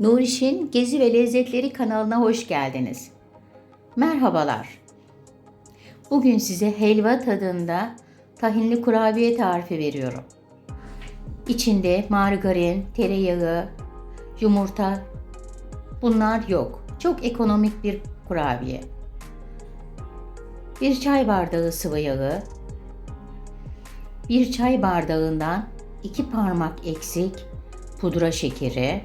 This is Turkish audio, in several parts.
Nuriş'in Gezi ve Lezzetleri kanalına hoş geldiniz. Merhabalar. Bugün size helva tadında tahinli kurabiye tarifi veriyorum. İçinde margarin, tereyağı, yumurta bunlar yok. Çok ekonomik bir kurabiye. Bir çay bardağı sıvı yağı, bir çay bardağından iki parmak eksik pudra şekeri,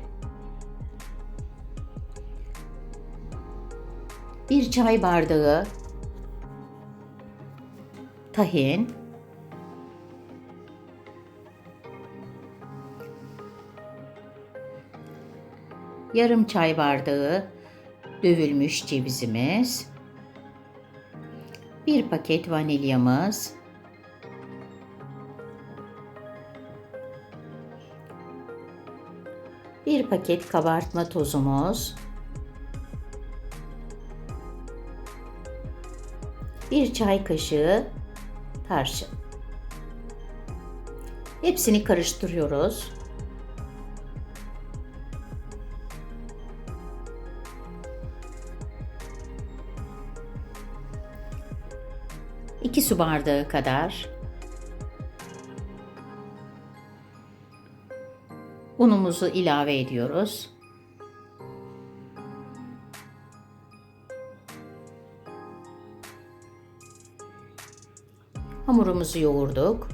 bir çay bardağı tahin, yarım çay bardağı dövülmüş cevizimiz, bir paket vanilyamız, bir paket kabartma tozumuz, bir çay kaşığı tarçın. Hepsini karıştırıyoruz. İki su bardağı kadar unumuzu ilave ediyoruz. Hamurumuzu yoğurduk.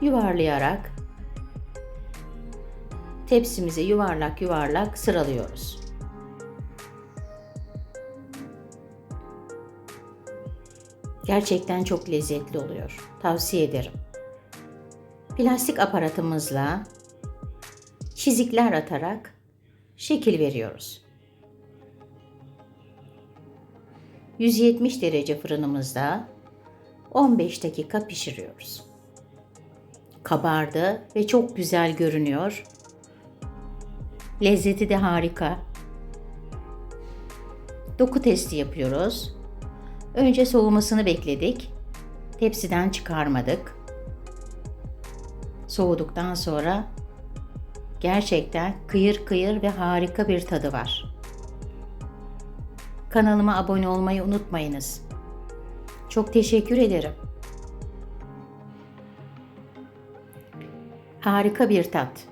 Yuvarlayarak tepsimize yuvarlak yuvarlak sıralıyoruz. Gerçekten çok lezzetli oluyor. Tavsiye ederim. Plastik aparatımızla çizikler atarak şekil veriyoruz. 170 derece fırınımızda 15 dakika pişiriyoruz. Kabardı ve çok güzel görünüyor. Lezzeti de harika. Doku testi yapıyoruz. Önce soğumasını bekledik. Tepsiden çıkarmadık. Soğuduktan sonra gerçekten kıyır kıyır ve harika bir tadı var. Kanalıma abone olmayı unutmayınız. Çok teşekkür ederim. Harika bir tat.